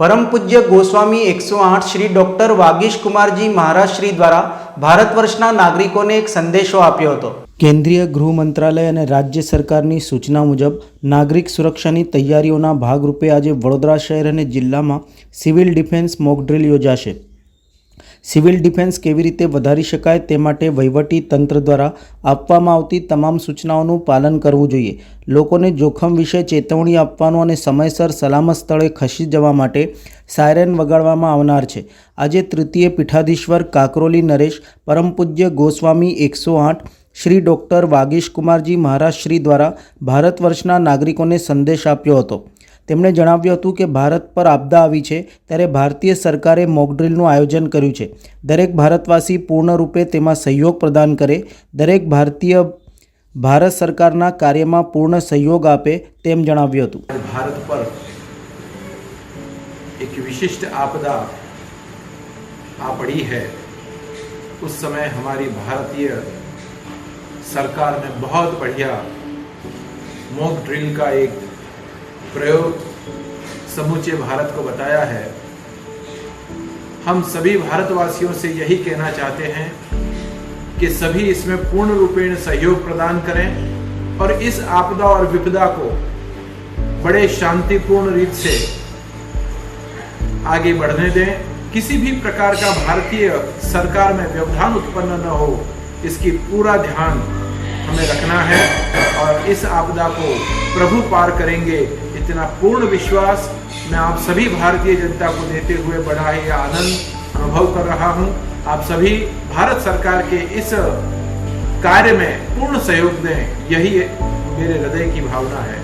પરમ પૂજ્ય ગોસ્વામી એકસો આઠ શ્રી ડૉક્ટર વાગીશ કુમારજી મહારાજ શ્રી દ્વારા ભારત વર્ષના નાગરિકોને એક સંદેશો આપ્યો હતો. કેન્દ્રીય ગૃહ મંત્રાલય અને રાજ્ય સરકારની સૂચના મુજબ, નાગરિક સુરક્ષાની તૈયારીઓના ભાગરૂપે આજે વડોદરા શહેર અને જિલ્લામાં સિવિલ ડિફેન્સ મોક યોજાશે. સિવિલ ડિફેન્સ કેવી રીતે વધારી શકાય તે માટે વહીવટી તંત્ર દ્વારા આપવામાં આવતી તમામ સૂચનાઓનું પાલન કરવું જોઈએ. લોકોને જોખમ વિશે ચેતવણી આપવાનું અને સમયસર સલામત સ્થળે ખસી જવા માટે સાયરન વગાડવામાં આવનાર છે. આજે તૃતીય પીઠાધીશ્વર કાકરોલી નરેશ, પરમ પૂજ્ય ગોસ્વામી એકસો આઠ, શ્રી ડૉક્ટર વાગીશ કુમારજી મહારાજ શ્રી દ્વારા ભારત વર્ષના નાગરિકોને સંદેશ આપ્યો હતો. તેમણે જણાવ્યું હતું કે ભારત પર આપદા આવી છે ત્યારે ભારતીય સરકારે મોકડ્રીલનું આયોજન કર્યું છે દરેક ભારતવાસી પૂર્ણરૂપે તેમાં સહયોગ પ્રદાન કરે દરેક ભારતીય ભારત સરકારના કાર્યમાં પૂર્ણ સહયોગ આપે તેમ જણાવ્યું હતું आज भारत पर एक विशिष्ट आपदा आ पड़ी है उस समय हमारी भारतीय सरकार ने बहुत बढ़िया मॉक ड्रिल का एक प्रयोग समूचे भारत को बताया है। हम सभी भारतवासियों से यही कहना चाहते हैं कि सभी इसमें पूर्ण रूपेण सहयोग प्रदान करें और इस आपदा और विपदा को बड़े शांतिपूर्ण रीत से आगे बढ़ने दें। किसी भी प्रकार का भारतीय सरकार में व्यवधान उत्पन्न न हो, इसकी पूरा ध्यान हमें रखना है और इस आपदा को प्रभु पार करेंगे। इतना पूर्ण विश्वास मैं आप सभी भारतीय जनता को देते हुए बड़ा ही आनंद अनुभव कर रहा हूँ। आप सभी भारत सरकार के इस कार्य में पूर्ण सहयोग दें, यही मेरे हृदय की भावना है।